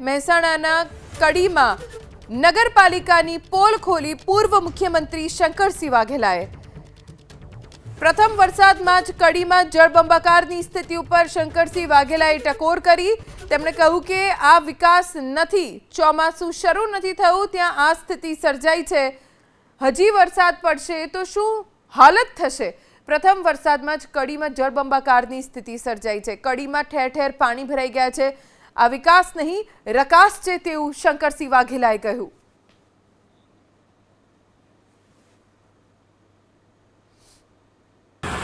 મહેસાણાના કડીમાં નગરપાલિકાની પોલ ખોલી પૂર્વ મુખ્યમંત્રી શંકરસિંહ વાઘેલાએ પ્રથમ વરસાદમાં જ કડીમાં જળબંબાકારની સ્થિતિ ઉપર શંકરસિંહ વાઘેલાએ ટકોર કરી. તેમણે કહ્યું કે આ વિકાસ નથી, ચોમાસું શરૂ નથી થયું, ત્યાં આ સ્થિતિ સર્જાઈ છે. હજી વરસાદ પડશે તો શું હાલત થશે? પ્રથમ વરસાદમાં જ કડીમાં જળબંબાકારની સ્થિતિ સર્જાઈ છે. કડીમાં ઠેર ઠેર પાણી ભરાઈ ગયા છે. આ વિકાસ નહીં, રકાસ છે તેવું શંકરસિંહ વાઘેલાએ કહ્યું.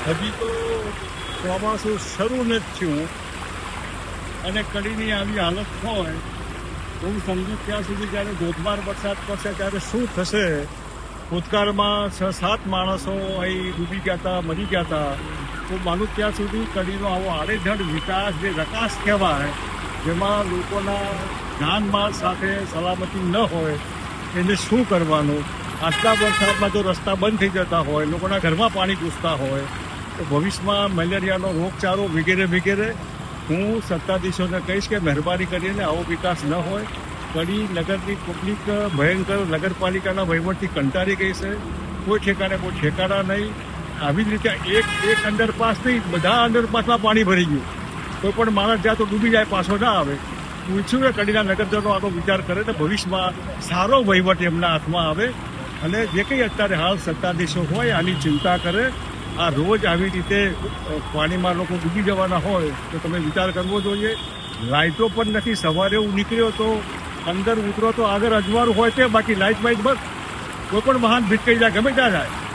હજી તો ચોમાસું શરૂ નથી થયું અને કડીની આવી હાલત હોય હું સમજુ ત્યાં સુધી જ્યારે ધોધમાર વરસાદ પડશે ત્યારે શું થશે? ભૂતકાળમાં છ, સાત માણસો અહીં ડૂબી ગયા હતા, મરી ગયા હતા. તો માનું ત્યાં સુધી કડીનો આવો આડેધડ વિકાસ, જે રકાસ કહેવાય જેમાં લોકોના જાનમાલ સાથે સલામતી ન હોય, એને શું કરવાનું? આટલા વરસાદમાં જો રસ્તા બંધ થઈ જતા હોય, લોકોના ઘરમાં પાણી ઘૂસતા હોય, તો ભવિષ્યમાં મેલેરિયાનો રોગચાળો વગેરે વગેરે હું સત્તાધીશોને કહીશ કે મહેરબાની કરીને આવો વિકાસ ન હોય. કડી નગરની પબ્લિક ભયંકર નગરપાલિકાના વહીવટથી કંટાળી ગઈ છે. કોઈ ઠેકાણે કોઈ ઠેકાણા નહીં. આવી જ રીતે એક એક અંડરપાસ નહીં, બધા અંડરપાસમાં પાણી ભરી ગયું. કોઈ પણ માણસ જ્યાં તો ડૂબી જાય, પાછો ના આવે. હું ઈચ્છું કે કડીના નગરજનો આનો વિચાર કરે તો ભવિષ્યમાં સારો વહીવટ એમના હાથમાં આવે. અને જે કંઈ અત્યારે હાલ સત્તાધીશો હોય, આની ચિંતા કરે. આ રોજ આવી રીતે પાણીમાં લોકો ડૂબી જવાના હોય, તો તમે વિચાર કરવો જોઈએ. લાઇટો પણ નથી, સવારે હું નીકળ્યો તો અંદર ઉતરો તો આગળ અજવાળું હોય તે, બાકી લાઇટ બાઇટ બસ. કોઈ પણ વાહન ભીટકાઈ જાય, ગમે ત્યાં જાય.